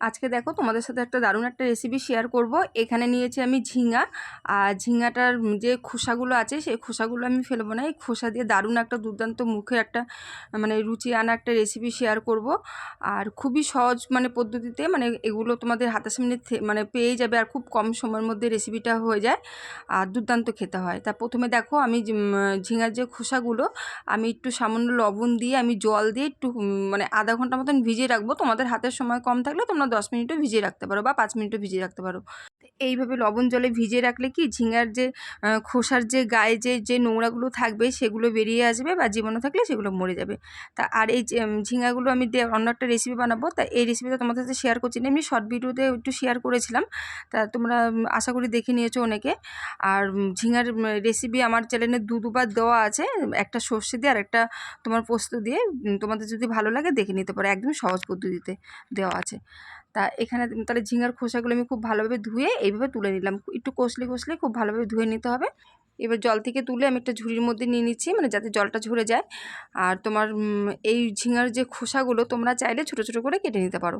আজকে দেখো তোমাদের সাথে একটা দারুণ একটা রেসিপি শেয়ার করব। এখানে নিয়েছি আমি ঝিঙা। আর ঝিঙাটার যে খোসাগুলো আছে, সেই খোসাগুলো আমি ফেলব না। এই খোসা দিয়ে দারুণ একটা দুর্দান্ত মুখে একটা মানে রুচি আনা একটা রেসিপি শেয়ার করব। আর খুবই সহজ মানে পদ্ধতিতে মানে এগুলো তোমাদের হাতের সামনে মানে পেয়ে যাবে আর খুব কম সময়ের মধ্যে রেসিপিটা হয়ে যায়। আর দুর্দান্ত খেতে হয়। তা প্রথমে দেখো আমি ঝিঙার যে খোসাগুলো, আমি একটু সামান্য লবণ দিয়ে, আমি জল দিয়ে একটু মানে আধা ঘণ্টা মতন ভিজিয়ে রাখব। তোমাদের হাতের সময় কম থাকলে তোমরা দশ মিনিটও ভিজিয়ে রাখতে পারো বা পাঁচ মিনিটও ভিজিয়ে রাখতে পারো। এইভাবে লবণ জলে ভিজিয়ে রাখলে কি ঝিঙার যে খোসার যে গায়ে যে যে নোংরাগুলো থাকবে সেগুলো বেরিয়ে আসবে বা জীবাণু থাকলে সেগুলো মরে যাবে। তা আর এই ঝিঙাগুলো আমি অন্য একটা রেসিপি বানাবো। তা এই রেসিপিটা তোমাদের সাথে শেয়ার করছি না। এমনি শর্ট ভিডিওতে একটু শেয়ার করেছিলাম। তা তোমরা আশা করি দেখে নিয়েছো অনেকে। আর ঝিঙার রেসিপি আমার চ্যানেলে দু দুবার দেওয়া আছে। একটা সর্ষে দিয়ে আর একটা তোমার পোস্ত দিয়ে। তোমাদের যদি ভালো লাগে দেখে নিতে পারো। একদম সহজ পদ্ধতিতে দেওয়া আছে। তা এখানে তাহলে ঝিঙার খোসাগুলো আমি খুব ভালোভাবে ধুয়ে এইভাবে তুলে নিলাম। একটু কষলে কষলে খুব ভালোভাবে ধুয়ে নিতে হবে। এবার জল থেকে তুলে আমি একটা ঝুড়ির মধ্যে নিয়ে নিচ্ছি মানে যাতে জলটা ঝরে যায়। আর তোমার এই ঝিঙার যে খোসাগুলো তোমরা চাইলে ছোটো ছোটো করে কেটে নিতে পারো।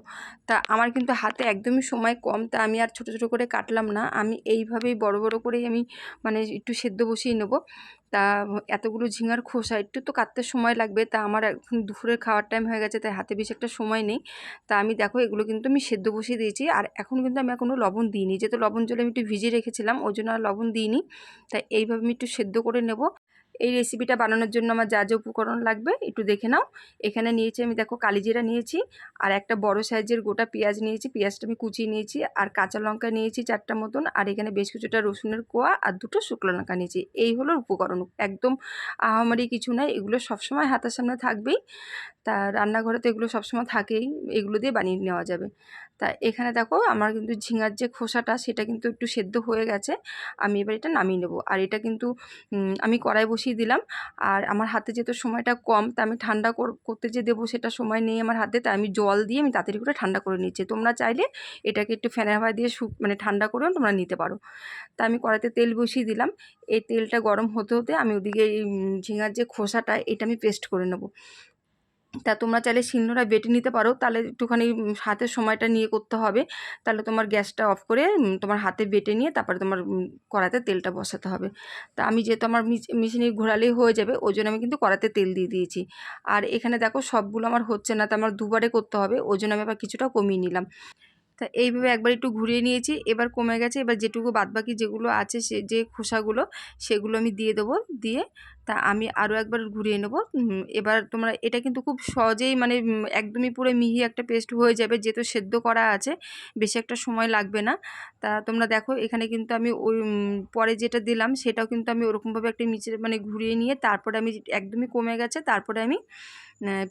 তা আমার কিন্তু হাতে একদমই সময় কম, তা আমি আর ছোটো ছোটো করে কাটলাম না। আমি এইভাবেই বড় বড় করেই আমি মানে একটু সেদ্ধ বসিয়ে নেব। তা এতগুলো ঝিঙার খোসা, একটু তো কাটতে সময় লাগবে। তা আমার এখন দুপুরের খাওয়ার টাইম হয়ে গেছে, তাই হাতে বেশি একটা সময় নেই। তা আমি দেখো এগুলো কিন্তু আমি সেদ্ধ বসিয়ে দিয়েছি। আর এখন কিন্তু আমি এখনও লবণ দিইনি। যেহেতু লবণ জলে আমি একটু ভিজিয়ে রেখেছিলাম, ওই জন্য আর লবণ দিইনি। তাই এইভাবে আমি একটু সেদ্ধ করে নেব। এই রেসিপিটা বানানোর জন্য আমার যা যা উপকরণ লাগবে একটু দেখে নাও। এখানে নিয়েছি আমি দেখো কালিজিরা নিয়েছি আর একটা বড় সাইজের গোটা পেঁয়াজ নিয়েছি। পেঁয়াজটা আমি কুচিয়ে নিয়েছি আর কাঁচা লঙ্কা নিয়েছি চারটা মতন আর এখানে বেশ কিছুটা রসুনের কোয়া আর দুটো শুকনো লঙ্কা নিয়েছি। এই হলো উপকরণ। একদম আহামারি কিছু নয়, এগুলো সবসময় হাতের সামনে থাকবেই। তা রান্নাঘরে তো এগুলো সবসময় থাকেই, এগুলো দিয়ে বানিয়ে নেওয়া যাবে। তা এখানে দেখো আমার কিন্তু ঝিঙার যে খোসাটা সেটা কিন্তু একটু সেদ্ধ হয়ে গেছে। আমি এবার এটা নামিয়ে নেব। আর এটা কিন্তু আমি কড়াই বসিয়ে দিলাম। আর আমার হাতে যেহেতু সময়টা কম, তা আমি ঠান্ডা কর- করতে যে দেবো সেটা সময় নেই আমার হাতে তা আমি জল দিয়ে আমি তাড়াতাড়ি করে ঠান্ডা করে নিচ্ছি। তোমরা চাইলে এটাকে একটু ফ্যানের হাওয়া দিয়ে শুক মানে ঠান্ডা করেও তোমরা নিতে পারো। তা আমি কড়াইতে তেল বসিয়ে দিলাম। এই তেলটা গরম হতে হতে আমি ওদিকে এই ঝিঙার যে খোসাটা, এটা আমি পেস্ট করে নেব। তা তোমরা চাইলে শিলনোড়া বেটে নিতে পারো। তাহলে একটুখানি হাতের সময়টা নিয়ে করতে হবে। তাহলে তোমার গ্যাসটা অফ করে তোমার হাতে বেটে নিয়ে তারপরে তোমার কড়াতে তেলটা বসাতে হবে। তা আমি যেহেতু আমার মেশিনে ঘোরালেই হয়ে যাবে, ওই জন্য আমি কিন্তু কড়াতে তেল দিয়ে দিয়েছি। আর এখানে দেখো সবগুলো আমার হচ্ছে না, তো আমার দুবারে করতে হবে, ওই জন্য আমি আবার কিছুটা কমিয়ে নিলাম। তা এইভাবে একবার একটু ঘুরিয়ে নিয়েছি, এবার কমে গেছে, এবার যেটুকু বাদবাকি যেগুলো আছে সে, যে খোসাগুলো, সেগুলো আমি দিয়ে দেবো, দিয়ে তা আমি আরও একবার ঘুরিয়ে নেব। এবার তোমরা, এটা কিন্তু খুব সহজেই মানে একদমই পুরো মিহি একটা পেস্ট হয়ে যাবে, যেহেতু সেদ্ধ করা আছে, বেশি একটা সময় লাগবে না। তা তোমরা দেখো, এখানে কিন্তু আমি ওই পরে যেটা দিলাম, সেটাও কিন্তু আমি ওরকমভাবে একটা নিচে মানে ঘুরিয়ে নিয়ে, তারপরে আমি একদমই কমে গেছে, তারপরে আমি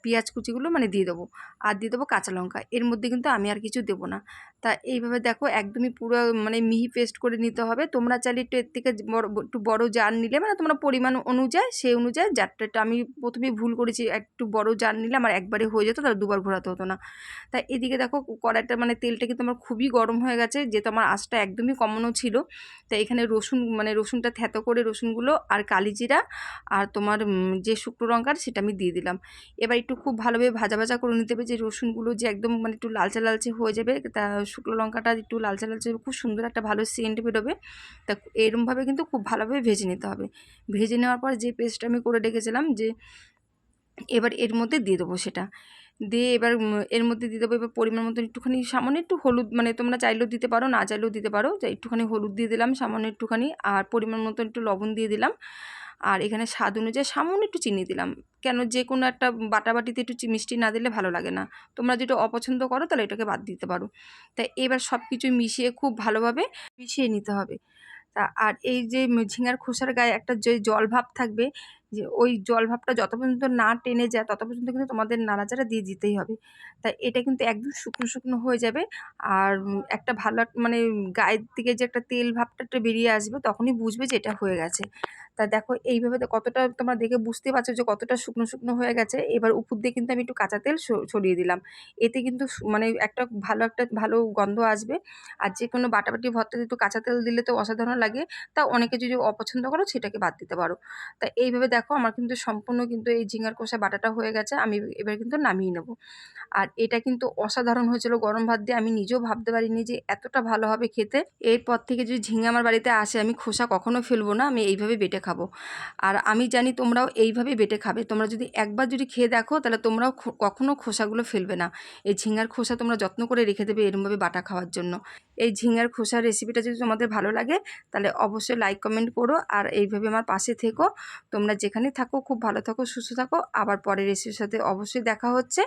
পেঁয়াজ কুচিগুলো মানে দিয়ে দেবো। আর দিয়ে দেবো কাঁচা লঙ্কা। এর মধ্যে কিন্তু আমি আর কিছু দেবো না। তা এইভাবে দেখো একদমই পুরো মানে মিহি পেস্ট করে নিতে হবে। তোমরা চাইলে একটু এর থেকে বড়, একটু বড় জার নিলে মানে তোমরা পরিমাণ অনুযায়ী, সেই অনুযায়ী জারটা আমি প্রথমেই ভুল করেছি, একটু বড় জার নিলে আমার একবারে হয়ে যেত, তাহলে দুবার ঘোরাতে হতো না। তা এদিকে দেখো কড়াইটা মানে তেলটা কিন্তু আমার খুবই গরম হয়ে গেছে, যেহেতু আমার আঁচটা একদমই কমানো ছিল। তা এখানে রসুন মানে রসুনটা থ্যাতো করে রসুনগুলো আর কালিজিরা আর তোমার যে শুকনো লঙ্কার সেটা আমি দিয়ে দিলাম। এবার একটু খুব ভালোভাবে ভাজা ভাজা করে নিতে হবে যে রসুনগুলো যে একদম মানে একটু লালচে লালচে হয়ে যাবে, তা শুকনো লঙ্কাটা একটু লালচে লালচে খুব সুন্দর একটা ভালো সেন্ট বেরোবে। তা এরমভাবে কিন্তু খুব ভালোভাবে ভেজে নিতে হবে। ভেজে নেওয়ার পর যে পেস্টটা আমি করে রেখেছিলাম যে এবার এর মধ্যে দিয়ে দেবো সেটা। দিয়ে এবার এর মধ্যে দিয়ে দেবো এবার পরিমাণ মতন একটুখানি, সামান্য একটু হলুদ মানে তোমরা চাইলেও দিতে পারো, না চাইলেও দিতে পারো। একটুখানি হলুদ দিয়ে দিলাম, সামান্য একটুখানি, আর পরিমাণ মতন একটু লবণ দিয়ে দিলাম। আর এখানে স্বাদ অনুযায়ী সামান্য একটু চিনি দিলাম। কেন যে কোনো একটা বাটাবাটিতে একটু মিষ্টি না দিলে ভালো লাগে না। তোমরা যেটা অপছন্দ করো তাহলে এটাকে বাদ দিতে পারো। তাই এবার সব কিছু মিশিয়ে খুব ভালোভাবে মিশিয়ে নিতে হবে। তা আর এই যে ঝিঙার খোসার গায়ে একটা যে জল ভাব থাকবে, যে ওই জল ভাবটা যত পর্যন্ত না টেনে যায় তত পর্যন্ত কিন্তু তোমাদের নাড়াচাড়া দিয়ে দিতেই হবে। তাই এটা কিন্তু একদম শুকনো শুকনো হয়ে যাবে। আর একটা ভালো মানে গায়ের দিকে যে একটা তেল ভাবটা বেরিয়ে আসবে তখনই বুঝবে যে এটা হয়ে গেছে। তা দেখো, এইভাবে তো কতটা তোমরা দেখে বুঝতে পারছ যে কতটা শুকনো শুকনো হয়ে গেছে। এবার উপর দিয়ে কিন্তু আমি একটু কাঁচা তেল ছড়িয়ে দিলাম। এতে কিন্তু মানে একটা ভালো একটা, ভালো গন্ধ আসবে। আর যে কোনো বাটাবাটি ভর্তাতে একটু কাঁচা তেল দিলে তো অসাধারণ লাগে। তা অনেকে যদি অপছন্দ করো সেটাকে বাদ দিতে পারো। তা এইভাবে দেখো দেখো, আমার কিন্তু সম্পূর্ণ কিন্তু এই ঝিঙার কষা বাটাটা হয়ে গেছে। আমি এবার কিন্তু নামিয়ে নেব। আর এটা কিন্তু অসাধারণ হয়েছিল গরম ভাত দিয়ে। আমি নিজেও ভাবতে পারিনি যে এতটা ভালো হবে খেতে। এরপর থেকে যদি ঝিঙে আমার বাড়িতে আসে, আমি খোসা কখনো ফেলব না। আমি এইভাবে বেটে খাব। আর আমি জানি তোমরাও এইভাবে বেটে খাবে। তোমরা যদি একবার যদি খেয়ে দেখো, তাহলে তোমরাও খো- কখনো খোসাগুলো ফেলবে না। এই ঝিঙার খোসা তোমরা যত্ন করে রেখে দেবে এরমভাবে বাটা খাওয়ার জন্য। এই ঝিঙার খোসার রেসিপিটা যদি তোমাদের ভালো লাগে, তাহলে অবশ্যই লাইক কমেন্ট করো। আর এইভাবে আমার পাশে থেকো। তোমরা যেখানে থাকো, খুব ভালো থাকো, সুস্থ থাকো। আবার পরের রেসিপির সাথে অবশ্যই দেখা হচ্ছে।